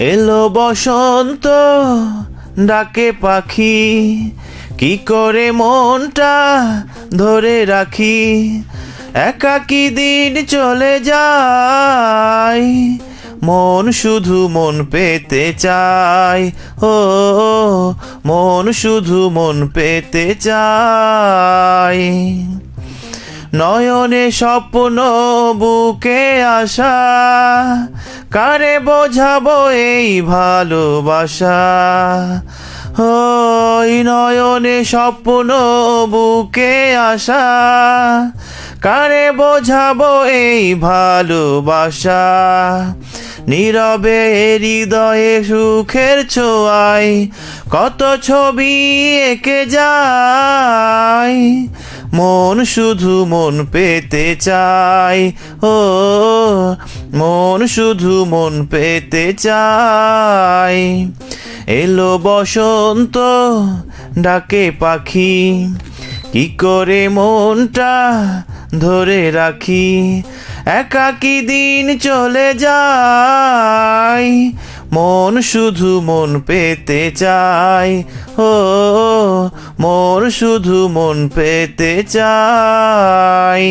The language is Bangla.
এলো বসন্ত ডাকে পাখি, কি করে মনটা ধরে রাখি? একাকি দিন চলে যায়? মন শুধু মন পেতে চায়। ও, মন শুধু মন পেতে চায়। নয়নে স্বপ্ন, বুকে আসা কারে বোঝাবো এই ভালোবাসা? ওই নয়নে স্বপ্ন, বুকে আসা কারে বোঝাবো এই ভালোবাসা? নীরবে হৃদয়ে সুখের ছোঁয়ায় কত ছবি এঁকে যায়? মন শুধু মন পেতে চাই, ও, মন শুধু মন পেতে চাই। এলো বসন্ত ডাকে পাখি, কি করে মনটা ধরে রাখি? একাকি দিন চলে যায়? মন শুধু মন পেতে চাই। ও মন শুধু মন পেতে চায়